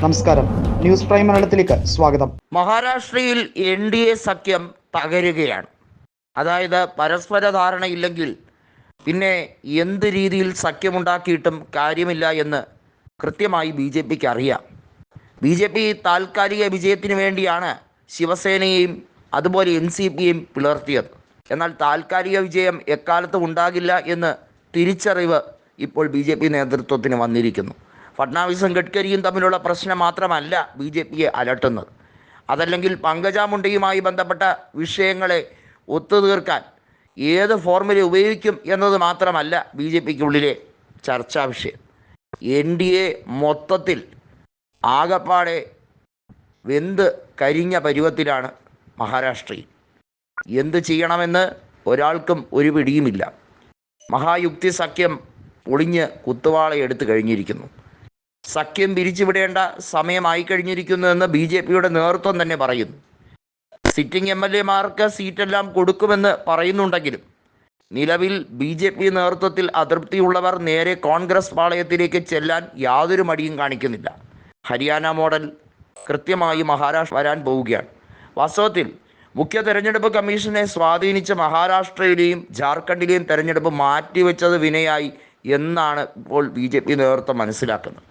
നമസ്കാരം. News prime മലയാളത്തിലേക്ക് സ്വാഗതം. മഹാരാഷ്ട്രയിൽ എൻ ഡി എ സഖ്യം തകരുകയാണ്. അതായത് പരസ്പര ധാരണയില്ലെങ്കിൽ പിന്നെ എന്ത് രീതിയിൽ സഖ്യമുണ്ടാക്കിയിട്ടും കാര്യമില്ല എന്ന് കൃത്യമായി ബി ജെ പിക്ക് അറിയാം. ബി ജെ പി താൽക്കാലിക വിജയത്തിന് വേണ്ടിയാണ് ശിവസേനയെയും അതുപോലെ എൻ സി പിയും പിളർത്തിയത്. എന്നാൽ താൽക്കാലിക വിജയം എക്കാലത്തും ഉണ്ടാകില്ല എന്ന് തിരിച്ചറിവ് ഇപ്പോൾ ബി ജെ പി നേതൃത്വത്തിന് വന്നിരിക്കുന്നു. ഫട്നാവിസും ഗഡ്കരിയും തമ്മിലുള്ള പ്രശ്നം മാത്രമല്ല ബി ജെ പിയെ അലട്ടുന്നത്. അതല്ലെങ്കിൽ പങ്കജ മുണ്ടയുമായി ബന്ധപ്പെട്ട വിഷയങ്ങളെ ഒത്തുതീർക്കാൻ ഏത് ഫോർമുല ഉപയോഗിക്കും എന്നത് മാത്രമല്ല ബി ജെ പിക്കുള്ളിലെ ചർച്ചാ വിഷയം. എൻ ഡി എ മൊത്തത്തിൽ ആകപ്പാടെ വെന്ത് കരിഞ്ഞ പരുവത്തിലാണ് മഹാരാഷ്ട്രയിൽ. എന്ത് ചെയ്യണമെന്ന് ഒരാൾക്കും ഒരു പിടിയുമില്ല. മഹായുക്തി സഖ്യം പൊളിഞ്ഞ് കുത്തുവാളയെടുത്ത് കഴിഞ്ഞിരിക്കുന്നു. സഖ്യം പിരിച്ചുവിടേണ്ട സമയമായി കഴിഞ്ഞിരിക്കുന്നു എന്ന് ബി ജെ പിയുടെ നേതൃത്വം തന്നെ പറയുന്നു. സിറ്റിംഗ് എം എൽ എമാർക്ക് സീറ്റെല്ലാം കൊടുക്കുമെന്ന് പറയുന്നുണ്ടെങ്കിലും നിലവിൽ ബി ജെ പി നേതൃത്വത്തിൽ അതൃപ്തിയുള്ളവർ നേരെ കോൺഗ്രസ് പാളയത്തിലേക്ക് ചെല്ലാൻ യാതൊരു മടിയും കാണിക്കുന്നില്ല. ഹരിയാന മോഡൽ കൃത്യമായി മഹാരാഷ്ട്ര വരാൻ പോവുകയാണ്. വാസ്തവത്തിൽ മുഖ്യ തെരഞ്ഞെടുപ്പ് കമ്മീഷനെ സ്വാധീനിച്ച മഹാരാഷ്ട്രയിലെയും ജാർഖണ്ഡിലെയും തെരഞ്ഞെടുപ്പ് മാറ്റിവെച്ചത് വിനയായി എന്നാണ് ഇപ്പോൾ ബി ജെ പി നേതൃത്വം മനസ്സിലാക്കുന്നത്.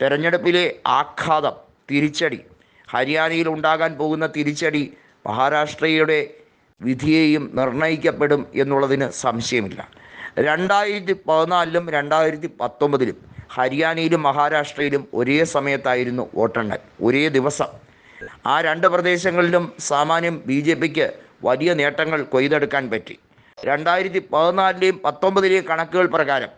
തെരഞ്ഞെടുപ്പിലെ ആഘാതം തിരിച്ചടി ഹരിയാനയിൽ ഉണ്ടാകാൻ പോകുന്ന തിരിച്ചടി മഹാരാഷ്ട്രയുടെ വിധിയെയും നിർണയിക്കപ്പെടും എന്നുള്ളതിന് സംശയമില്ല. രണ്ടായിരത്തി പതിനാലിലും രണ്ടായിരത്തി പത്തൊമ്പതിലും ഹരിയാനയിലും മഹാരാഷ്ട്രയിലും ഒരേ സമയത്തായിരുന്നു വോട്ടെണ്ണൽ ഒരേ ദിവസം. ആ രണ്ട് പ്രദേശങ്ങളിലും സാമാന്യം ബി ജെ പിക്ക് വലിയ നേട്ടങ്ങൾ കൊയ്തെടുക്കാൻ പറ്റി. രണ്ടായിരത്തി പതിനാലിലെയും പത്തൊമ്പതിലെയും കണക്കുകൾ പ്രകാരം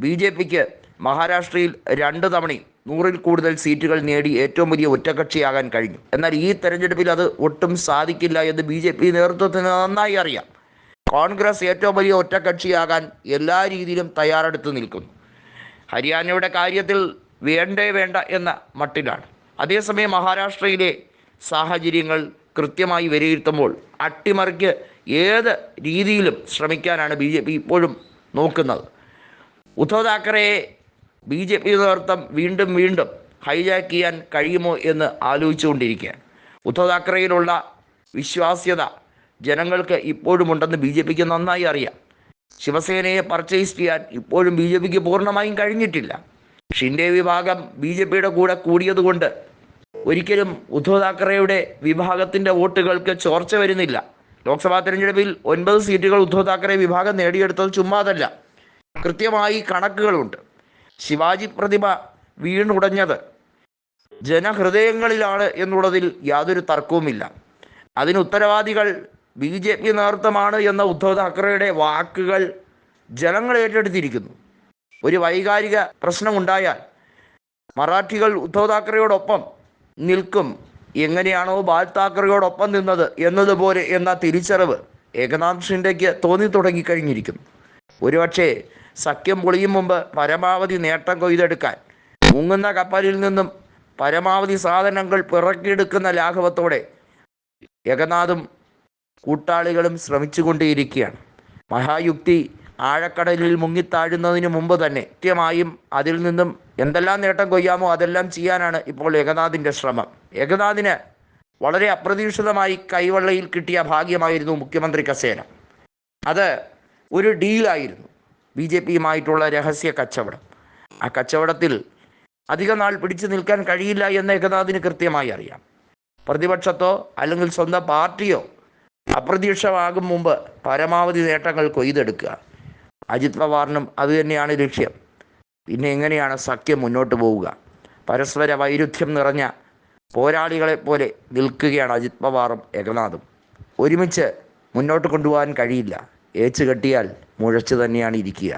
ബി ജെ പിക്ക് മഹാരാഷ്ട്രയിൽ രണ്ട് തവണയും നൂറിൽ കൂടുതൽ സീറ്റുകൾ നേടി ഏറ്റവും വലിയ ഒറ്റകക്ഷിയാകാൻ കഴിഞ്ഞു. എന്നാൽ ഈ തെരഞ്ഞെടുപ്പിൽ അത് ഒട്ടും സാധിക്കില്ല എന്ന് ബി ജെ പി നേതൃത്വത്തിന് നന്നായി അറിയാം. കോൺഗ്രസ് ഏറ്റവും വലിയ ഒറ്റകക്ഷിയാകാൻ എല്ലാ രീതിയിലും തയ്യാറെടുത്ത് നിൽക്കുന്നു. ഹരിയാനയുടെ കാര്യത്തിൽ വേണ്ടേ വേണ്ട എന്ന മട്ടിലാണ്. അതേസമയം മഹാരാഷ്ട്രയിലെ സാഹചര്യങ്ങൾ കൃത്യമായി വിലയിരുത്തുമ്പോൾ അട്ടിമറിക്ക് ഏത് രീതിയിലും ശ്രമിക്കാനാണ് ബി ജെ പി ഇപ്പോഴും നോക്കുന്നത്. ഉദ്ധവ് താക്കറെയെ ബി ജെ പി നേതൃത്വം വീണ്ടും വീണ്ടും ഹൈജാക്ക് ചെയ്യാൻ കഴിയുമോ എന്ന് ആലോചിച്ചുകൊണ്ടിരിക്കുകയാണ്. ഉദ്ധവ് താക്കറയിലുള്ള വിശ്വാസ്യത ജനങ്ങൾക്ക് ഇപ്പോഴുമുണ്ടെന്ന് ബി ജെ പിക്ക് നന്നായി അറിയാം. ശിവസേനയെ പർച്ചേസ് ചെയ്യാൻ ഇപ്പോഴും ബി ജെ പിക്ക് പൂർണമായും കഴിഞ്ഞിട്ടില്ല. ഷിൻഡെ വിഭാഗം ബി ജെ പിയുടെ കൂടെ കൂടിയതുകൊണ്ട് ഒരിക്കലും ഉദ്ധവ് താക്കറെയുടെ വിഭാഗത്തിന്റെ വോട്ടുകൾക്ക് ചോർച്ച വരുന്നില്ല. ലോക്സഭാ തെരഞ്ഞെടുപ്പിൽ ഒൻപത് സീറ്റുകൾ ഉദ്ധവ് താക്കറെ വിഭാഗം നേടിയെടുത്തത് ചുമ്മാതല്ല. കൃത്യമായി കണക്കുകളുണ്ട്. ശിവാജി പ്രതിമ വീണുടഞ്ഞത്. ജനഹൃദയങ്ങളിലാണ് എന്നുള്ളതിൽ യാതൊരു തർക്കവുമില്ല. അതിന് ഉത്തരവാദികൾ ബി ജെ പി നേതൃത്വമാണ് എന്ന ഉദ്ധവ് താക്കറെയുടെ വാക്കുകൾ ജനങ്ങൾ ഏറ്റെടുത്തിരിക്കുന്നു. ഒരു വൈകാരിക പ്രശ്നമുണ്ടായാൽ മറാഠികൾ ഉദ്ധവ് താക്കറെയോടൊപ്പം നിൽക്കും. എങ്ങനെയാണോ ബാൽ താക്കറെയോടൊപ്പം നിന്നത് എന്നതുപോലെ എന്ന തിരിച്ചറിവ് ഏകനാഥ് ഷിൻഡയ്ക്ക് തോന്നി തുടങ്ങിക്കഴിഞ്ഞിരിക്കുന്നു ഒരുപക്ഷേ സഖ്യം പൊളിയും മുമ്പ് പരമാവധി നേട്ടം കൊയ്തെടുക്കാൻ മുങ്ങുന്ന കപ്പലിൽ നിന്നും പരമാവധി സാധനങ്ങൾ പിറക്കിയെടുക്കുന്ന ലാഘവത്തോടെ ഏകനാഥും കൂട്ടാളികളും ശ്രമിച്ചുകൊണ്ടേയിരിക്കുകയാണ്. മഹായുക്തി ആഴക്കടലിൽ മുങ്ങിത്താഴുന്നതിന് മുമ്പ് തന്നെ കൃത്യമായും അതിൽ നിന്നും എന്തെല്ലാം നേട്ടം കൊയ്യാമോ അതെല്ലാം ചെയ്യാനാണ് ഇപ്പോൾ ഏകനാഥിന്റെ ശ്രമം. ഏകനാഥിന് വളരെ അപ്രതീക്ഷിതമായി കൈവള്ളയിൽ കിട്ടിയ ഭാഗ്യമായിരുന്നു മുഖ്യമന്ത്രി കസേന അത് ഒരു ഡീലായിരുന്നു. ബി ജെ പിയുമായിട്ടുള്ള രഹസ്യ കച്ചവടം. ആ കച്ചവടത്തിൽ അധിക നാൾ പിടിച്ചു നിൽക്കാൻ കഴിയില്ല എന്ന് ഏകനാഥിന് കൃത്യമായി അറിയാം. പ്രതിപക്ഷത്തോ അല്ലെങ്കിൽ സ്വന്തം പാർട്ടിയോ അപ്രതീക്ഷമാകും മുമ്പ് പരമാവധി നേട്ടങ്ങൾ കൊയ്തെടുക്കുക. അജിത് പവാറിനും അതുതന്നെയാണ് ലക്ഷ്യം. പിന്നെ എങ്ങനെയാണ് സഖ്യം മുന്നോട്ട് പോവുക? പരസ്പര വൈരുദ്ധ്യം നിറഞ്ഞ പോരാളികളെ പോലെ നിൽക്കുകയാണ് അജിത് പവാറും ഏകനാഥും. ഒരുമിച്ച് മുന്നോട്ട് കൊണ്ടുപോകാൻ കഴിയില്ല. ഏച്ചു കെട്ടിയാൽ മുഴച്ചു തന്നെയാണ് ഇരിക്കുക.